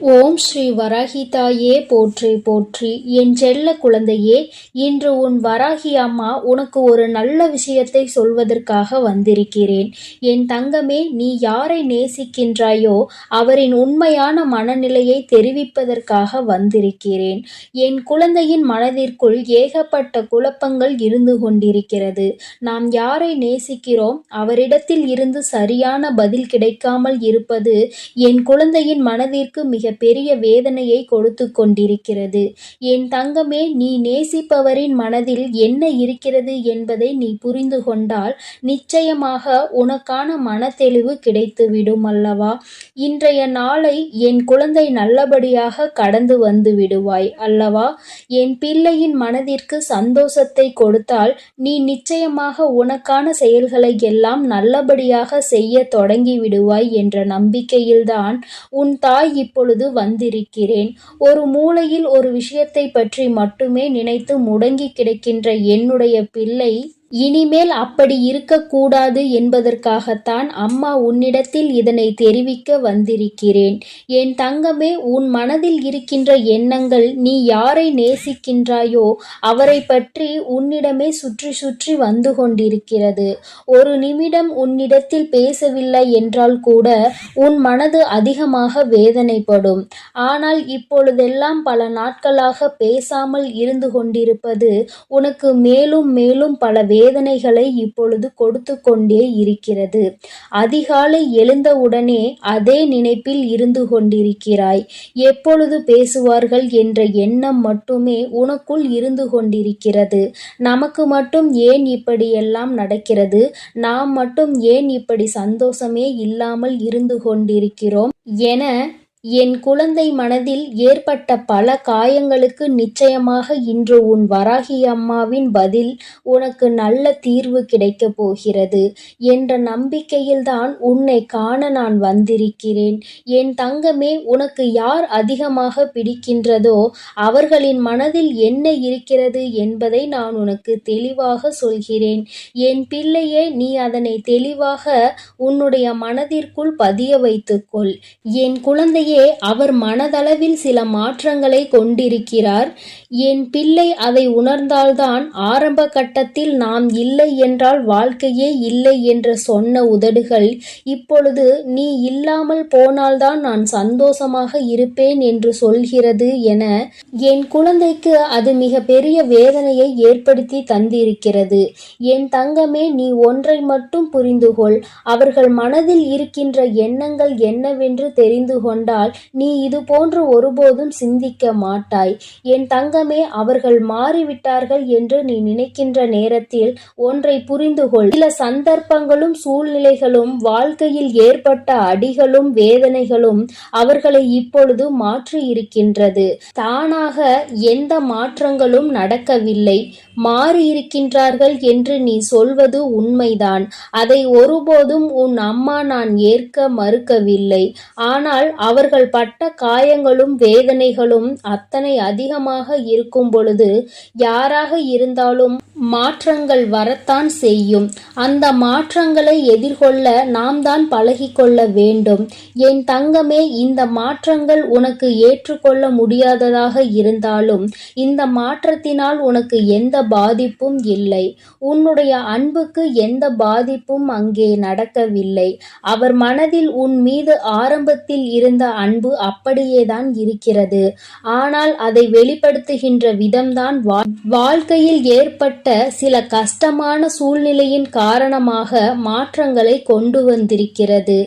ஓம் ஸ்ரீ வராகிதாயே போற்றி போற்றி. என் செல்ல குழந்தையே இன்று உன் வராகி அம்மா உனக்கு ஒரு நல்ல விஷயத்தை சொல்வதற்காக வந்திருக்கிறேன். என் தங்கமே நீ யாரை நேசிக்கின்றாயோ அவரின் உண்மையான மனநிலையை தெரிவிப்பதற்காக வந்திருக்கிறேன். என் குழந்தையின் மனதிற்குள் ஏகப்பட்ட குழப்பங்கள் இருந்து கொண்டிருக்கிறது. நாம் யாரை நேசிக்கிறோம்? அவரிடத்தில் இருந்து சரியான பதில் கிடைக்காமல் இருப்பது என் குழந்தையின் மனதிற்கு மிக பெரிய வேதனையை கொடுத்து கொண்டிருக்கிறது. என் தங்கமே நீ நேசிப்பவரின் மனதில் என்ன இருக்கிறது என்பதை நீ புரிந்து கொண்டால் நிச்சயமாக உனக்கான மனத்தெளிவு கிடைத்துவிடும் அல்லவா? இன்றைய நாளை என் குழந்தை நல்லபடியாக கடந்து வந்து விடுவாய் அல்லவா? என் பிள்ளையின் மனதிற்கு சந்தோஷத்தை கொடுத்தால் நீ நிச்சயமாக உனக்கான செயல்களை எல்லாம் நல்லபடியாக செய்ய தொடங்கி விடுவாய் என்ற நம்பிக்கையில்தான் உன் தாய் இப்பொழுது வந்திருக்கிறேன். ஒரு மூலையில் ஒரு விஷயத்தை பற்றி மட்டுமே நினைத்து முடங்கி கிடக்கின்ற என்னுடைய பிள்ளை இனிமேல் அப்படி இருக்கக்கூடாது என்பதற்காகத்தான் அம்மா உன்னிடத்தில் இதனை தெரிவிக்க வந்திருக்கிறேன். என் தங்கமே உன் மனதில் இருக்கின்ற எண்ணங்கள் நீ யாரை நேசிக்கின்றாயோ அவரை பற்றி உன்னிடமே சுற்றி சுற்றி வந்து கொண்டிருக்கிறது. ஒரு நிமிடம் உன்னிடத்தில் பேசவில்லை என்றால் கூட உன் மனது அதிகமாக வேதனைப்படும். ஆனால் இப்பொழுதெல்லாம் பல நாட்களாக பேசாமல் இருந்து கொண்டிருப்பது உனக்கு மேலும் மேலும் பல வேதனைகளை இப்பொழுது கொடுத்து கொண்டே இருக்கிறது. அதிகாலை எழுந்தவுடனே அதே நினைப்பில் இருந்து கொண்டிருக்கிறாய். எப்பொழுது பேசுவார்கள் என்ற எண்ணம் மட்டுமே உனக்குள் இருந்து கொண்டிருக்கிறது. நமக்கு மட்டும் ஏன் இப்படியெல்லாம் நடக்கிறது? நாம் மட்டும் ஏன் இப்படி சந்தோஷமே இல்லாமல் இருந்து கொண்டிருக்கிறோம்? என என் குழந்தை மனதில் ஏற்பட்ட பல காயங்களுக்கு நிச்சயமாக இன்று உன் வராகி அம்மாவின் பதில் உனக்கு நல்ல தீர்வு கிடைக்கப் போகிறது என்ற நம்பிக்கையில்தான் உன்னை காண நான் வந்திருக்கிறேன். என் தங்கமே உனக்கு யார் அதிகமாக பிடிக்கின்றதோ அவர்களின் மனதில் என்ன இருக்கிறது என்பதை நான் உனக்கு தெளிவாக சொல்கிறேன். என் பிள்ளையே நீ அதனை தெளிவாக உன்னுடைய மனதிற்குள் பதிய வைத்துக்கொள். என் குழந்தையை உண்மையிலேயே அவர் மனதளவில் சில மாற்றங்களை கொண்டிருக்கிறார். என் பிள்ளை அதை உணர்ந்தால்தான் ஆரம்ப கட்டத்தில் நாம் இல்லை என்றால் வாழ்க்கையே இல்லை என்று சொன்ன உதடுகள் இப்பொழுது நீ இல்லாமல் போனால்தான் நான் சந்தோஷமாக இருப்பேன் என்று சொல்கிறது என என் குழந்தைக்கு அது மிக பெரிய வேதனையை ஏற்படுத்தி தந்திருக்கிறது. என் தங்கமே நீ ஒன்றை மட்டும் புரிந்துகொள். அவர்கள் மனதில் இருக்கின்ற எண்ணங்கள் என்னவென்று தெரிந்து கொண்டால் இருந்தால் நீ இது போன்று ஒருபோதும் சிந்திக்க மாட்டாய். என் தங்கமே அவர்கள் மாறிவிட்டார்கள் என்று நீ நினைக்கின்ற நேரத்தில் ஒன்றை புரிந்து கொள் சில சந்தர்ப்பங்களும் சூழ்நிலைகளும் வாழ்க்கையில் ஏற்பட்ட அடிகளும் வேதனைகளும் அவர்களை இப்பொழுது மாற்றி இருக்கின்றது. தானாக எந்த மாற்றங்களும் நடக்கவில்லை. மாறியிருக்கின்றார்கள் என்று நீ சொல்வது உண்மைதான். அதை ஒருபோதும் உன் அம்மா நான் ஏற்க மறுக்கவில்லை. ஆனால் அவர் அவர்கள் பட்ட காயங்களும் வேதனைகளும் அத்தனை அதிகமாக இருக்கும் பொழுது யாராக இருந்தாலும் மாற்றங்கள் வரத்தான் செய்யும். அந்த மாற்றங்களை எதிர்கொள்ள நாம் தான் பழகிக்கொள்ள வேண்டும். என் தங்கமே இந்த மாற்றங்கள் உனக்கு ஏற்றுக்கொள்ள முடியாததாக இருந்தாலும் இந்த மாற்றத்தினால் உனக்கு எந்த பாதிப்பும் இல்லை. உன்னுடைய அன்புக்கு எந்த பாதிப்பும் அங்கே நடக்கவில்லை. அவர் மனதில் உன் மீது ஆரம்பத்தில் இருந்த அன்பு அப்படியேதான் இருக்கிறது. ஆனால் அதை வெளிப்படுத்துகின்ற விதம்தான் வாழ்க்கையில் ஏற்பட்ட சில கஷ்டமான சூழ்நிலையின் காரணமாக மாற்றங்களை கொண்டு வந்திருக்கிறது.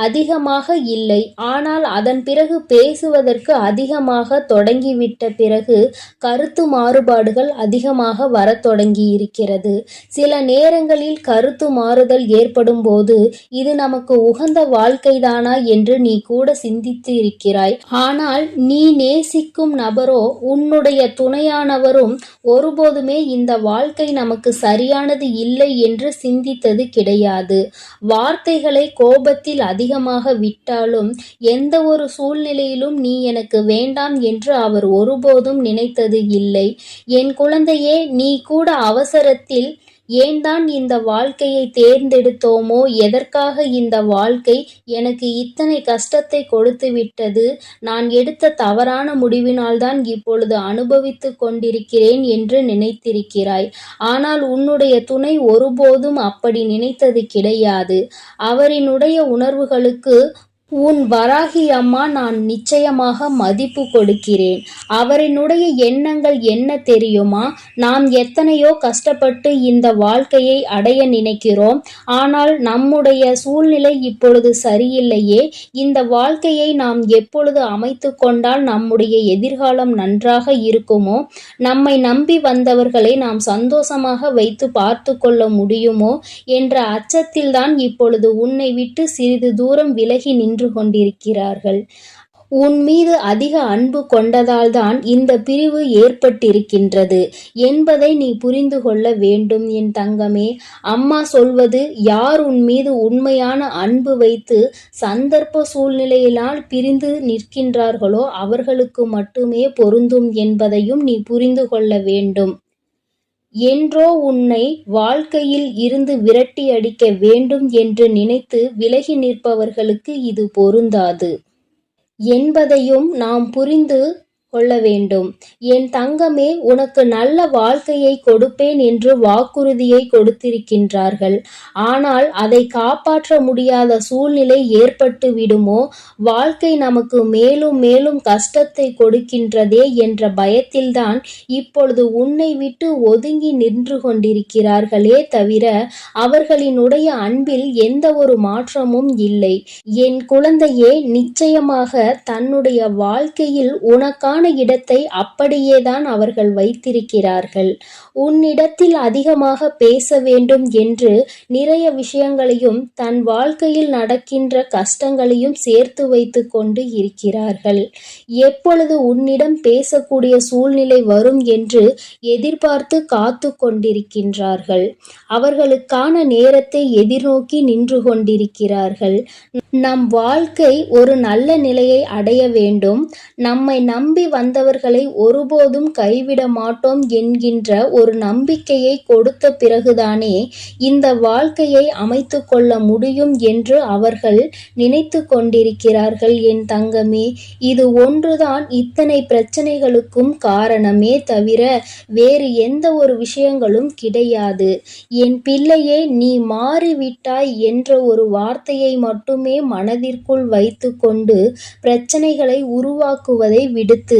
அதிகமாக இல்லை. ஆனால் அதன் பிறகு பேசுவதற்கு அதிகமாக தொடங்கிவிட்ட பிறகு கருத்து மாறுபாடுகள் அதிகமாக வரத் தொடங்கி இருக்கிறது சில நேரங்களில் கருத்து மாறுதல் ஏற்படும் போது இது நமக்கு உகந்த வாழ்க்கைதானா என்று நீ கூட சிந்தித்து நேசித்து இருக்கிறாய் ஆனால் நீ நேசிக்கும் நபரோ உன்னுடைய துணையானவரும் ஒருபோதுமே இந்த வாழ்க்கை நமக்கு சரியானது இல்லை என்று சிந்தித்தது கிடையாது. வார்த்தைகளை கோபத்தில் அதிகமாக விட்டாலும் எந்த ஒரு சூழ்நிலையிலும் நீ எனக்கு வேண்டாம் என்று அவர் ஒருபோதும் நினைத்தது இல்லை. என் குழந்தையே நீ கூட அவசரத்தில் ஏன்தான் இந்த வாழ்க்கையை தேர்ந்தெடுத்தோமோ? எதற்காக இந்த வாழ்க்கை எனக்கு இத்தனை கஷ்டத்தை கொடுத்து விட்டது? நான் எடுத்த தவறான முடிவினால்தான் இப்பொழுது அனுபவித்து கொண்டிருக்கிறேன் என்று நினைத்திருக்கிறாய். ஆனால் உன்னுடைய துணை ஒருபோதும் அப்படி நினைத்தது கிடையாது. அவரினுடைய உணர்வுகளுக்கு உன் வராகி அம்மா நான் நிச்சயமாக மதிப்பு கொடுக்கிறேன். அவரினுடைய எண்ணங்கள் என்ன தெரியுமா? நாம் எத்தனையோ கஷ்டப்பட்டு இந்த வாழ்க்கையை அடைய நினைக்கிறோம். ஆனால் நம்முடைய சூழ்நிலை இப்பொழுது சரியில்லையே. இந்த வாழ்க்கையை நாம் எப்பொழுது அமைத்து கொண்டால் நம்முடைய எதிர்காலம் நன்றாக இருக்குமோ? நம்மை நம்பி வந்தவர்களை நாம் சந்தோஷமாக வைத்து பார்த்து கொள்ள முடியுமோ? என்ற அச்சத்தில்தான் இப்பொழுது உன்னை விட்டு சிறிது தூரம் விலகி நின்று நின்று கொண்டிருக்கிறார்கள். உன் மீது அதிக அன்பு கொண்டதால்தான் இந்த பிரிவு ஏற்பட்டிருக்கின்றது. என்பதை நீ புரிந்து கொள்ள வேண்டும் என் தங்கமே. அம்மா சொல்வது யார் உன் மீது உண்மையான அன்பு வைத்து சந்தர்ப்ப சூழ்நிலையினால் பிரிந்து நிற்கின்றார்களோ அவர்களுக்கு மட்டுமே பொருந்தும் என்பதையும் நீ புரிந்து கொள்ள வேண்டும். என்றோ உன்னை வாழ்க்கையில் இருந்து விரட்டி அடிக்க வேண்டும் என்று நினைத்து விலகி நிற்பவர்களுக்கு இது பொருந்தாது. என்பதையும் நாம் புரிந்து கொள்ள வேண்டும். என் தங்கமே உனக்கு நல்ல வாழ்க்கையை கொடுப்பேன் என்று வாக்குறுதியை கொடுத்திருக்கின்றார்கள். ஆனால் அதை காப்பாற்ற முடியாத சூழ்நிலை ஏற்பட்டு விடுமோ? வாழ்க்கை நமக்கு மேலும் மேலும் கஷ்டத்தை கொடுக்கின்றதே என்ற பயத்தில்தான் இப்பொழுது உன்னை விட்டு ஒதுங்கி நின்று கொண்டிருக்கிறார்களே தவிர அவர்களினுடைய அன்பில் எந்த ஒரு மாற்றமும் இல்லை. என் குழந்தையே நிச்சயமாக தன்னுடைய வாழ்க்கையில் உனக்கான உனக்கான இடத்தை அப்படியேதான் அவர்கள் வைத்திருக்கிறார்கள். உன்னிடத்தில் அதிகமாக பேச வேண்டும் என்று நிறைய விஷயங்களையும் தன் வாழ்க்கையில் நடக்கின்ற கஷ்டங்களையும் சேர்த்து வைத்து கொண்டு இருக்கிறார்கள். எப்பொழுது உன்னிடம் பேசக்கூடிய சூழ்நிலை வரும் என்று எதிர்பார்த்து காத்து கொண்டிருக்கின்றார்கள். அவர்களுக்கான நேரத்தை எதிர்நோக்கி நின்று கொண்டிருக்கிறார்கள். நம் வாழ்க்கை ஒரு நல்ல நிலையை அடைய வேண்டும். நம்மை நம்பி வந்தவர்களை ஒருபோதும் கைவிட மாட்டோம் என்கின்ற ஒரு நம்பிக்கையை கொடுத்த பிறகுதானே இந்த வாழ்க்கையை அமைத்து கொள்ள முடியும் என்று அவர்கள் நினைத்து கொண்டிருக்கிறார்கள் என் தங்கமே. இது ஒன்றுதான் இத்தனை பிரச்சனைகளுக்கும் காரணமே தவிர வேறு எந்த ஒரு விஷயங்களும் கிடையாது. என் பிள்ளையே நீ மாறிவிட்டாய் என்ற ஒரு வார்த்தையை மட்டுமே மனதிற்குள் வைத்துக்கொண்டு பிரச்சனைகளை உருவாக்குவதை விடுத்து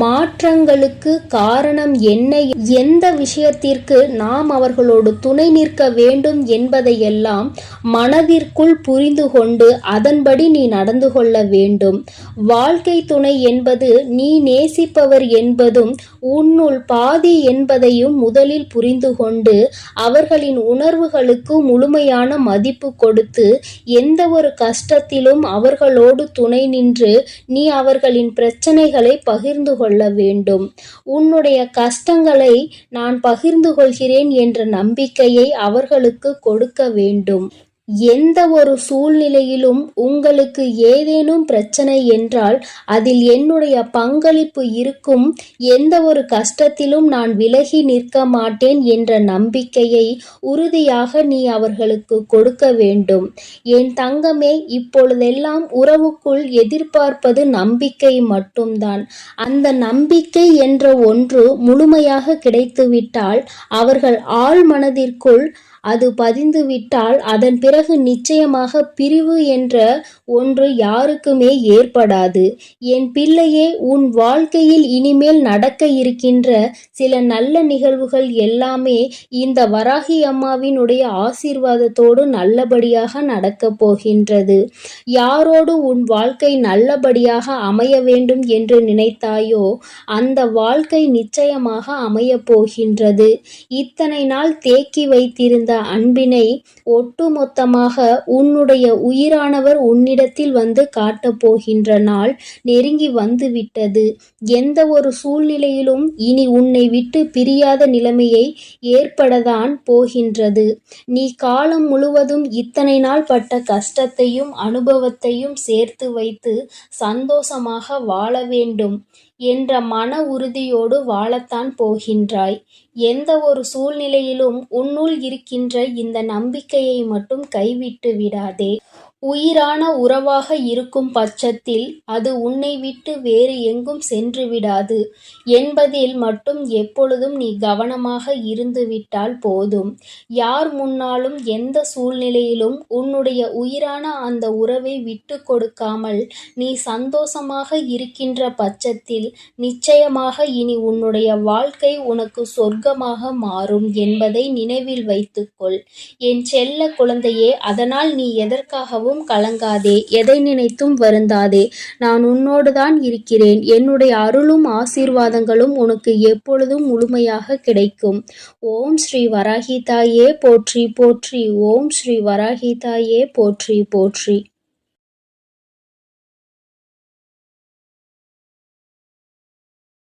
மாற்றங்களுக்கு காரணம் என்ன? எந்த விஷயத்திற்கு நாம் அவர்களோடு துணை நிற்க வேண்டும் என்பதையெல்லாம் மனதிற்குள் புரிந்து கொண்டு அதன்படி நீ நடந்து கொள்ள வேண்டும். வாழ்க்கை துணை என்பது நீ நேசிப்பவர் என்பதும் உன்னுள் பாதி என்பதையும் முதலில் புரிந்து கொண்டு அவர்களின் உணர்வுகளுக்கு முழுமையான மதிப்பு கொடுத்து எந்த ஒரு கஷ்டத்திலும் அவர்களோடு துணை நின்று நீ அவர்களின் பிரச்சனைகளை பகிர்ந்து கொள்ள வேண்டும். உன்னுடைய கஷ்டங்களை நான் பகிர்ந்து கொள்கிறேன் என்ற நம்பிக்கையை அவர்களுக்கு கொடுக்க வேண்டும். எந்த ஒரு சூழ்நிலையிலும் உங்களுக்கு ஏதேனும் பிரச்சனை என்றால் அதில் என்னுடைய பங்களிப்பு இருக்கும். எந்த ஒரு கஷ்டத்திலும் நான் விலகி நிற்க மாட்டேன் என்ற நம்பிக்கையை உறுதியாக நீ அவர்களுக்கு கொடுக்க வேண்டும். என் தங்கமே இப்பொழுதெல்லாம் உறவுக்குள் எதிர்பார்ப்பது நம்பிக்கை மட்டும்தான். அந்த நம்பிக்கை என்ற ஒன்று முழுமையாக கிடைத்துவிட்டால் அவர்கள் ஆழ் மனதிற்குள் அது பதிந்துவிட்டால் அதன் பிறகு நிச்சயமாக பிரிவு என்ற ஒன்று யாருக்குமே ஏற்படாது. என் பிள்ளையே உன் வாழ்க்கையில் இனிமேல் நடக்க இருக்கின்ற சில நல்ல நிகழ்வுகள் எல்லாமே இந்த வராகி அம்மாவினுடைய ஆசீர்வாதத்தோடு நல்லபடியாக நடக்கப் போகின்றது. யாரோடு உன் வாழ்க்கை நல்லபடியாக அமைய வேண்டும் என்று நினைத்தாயோ அந்த வாழ்க்கை நிச்சயமாக அமையப் போகின்றது. இத்தனை நாள் தேக்கி வைத்திருந்த அந்த அன்பினை ஒட்டுமொத்தமாக உன்னுடைய உயிரானவர் உன்னிடத்தில் வந்து காட்டப் போகின்ற நாள் நெருங்கி வந்துவிட்டது. எந்த ஒரு சூழ்நிலையிலும் இனி உன்னை விட்டு பிரியாத நிலைமையை ஏற்படத்தான் போகின்றது. நீ காலம் முழுவதும் இத்தனை நாள் பட்ட கஷ்டத்தையும் அனுபவத்தையும் சேர்த்து வைத்து சந்தோஷமாக வாழ வேண்டும். என்ற மன உறுதியோடு வாழத்தான் போகின்றாய். எந்த ஒரு சூழ்நிலையிலும் உன்னுள் இருக்கின்ற இந்த நம்பிக்கையை மட்டும் கைவிட்டு விடாதே. உயிரான உறவாக இருக்கும் பட்சத்தில் அது உன்னை விட்டு வேறு எங்கும் சென்று விடாது என்பதில் மட்டும் எப்பொழுதும் நீ கவனமாக இருந்துவிட்டால் போதும். யார் முன்னாலும் எந்த சூழ்நிலையிலும் உன்னுடைய உயிரான அந்த உறவை விட்டு கொடுக்காமல் நீ சந்தோஷமாக இருக்கின்ற பட்சத்தில் நிச்சயமாக இனி உன்னுடைய வாழ்க்கை உனக்கு சொர்க்கமாக மாறும் என்பதை நினைவில் வைத்துக்கொள். என் செல்ல குழந்தையே அதனால் நீ எதற்காகவும் கலங்காதே எதை நினைத்தும் வருந்தாதே. நான் உன்னோடுதான் இருக்கிறேன். என்னுடைய அருளும் ஆசீர்வாதங்களும் உனக்கு எப்பொழுதும் முழுமையாக கிடைக்கும். ஓம் ஸ்ரீ வராகி தாயே போற்றி போற்றி ஓம் ஸ்ரீ வராகி தாயே போற்றி போற்றி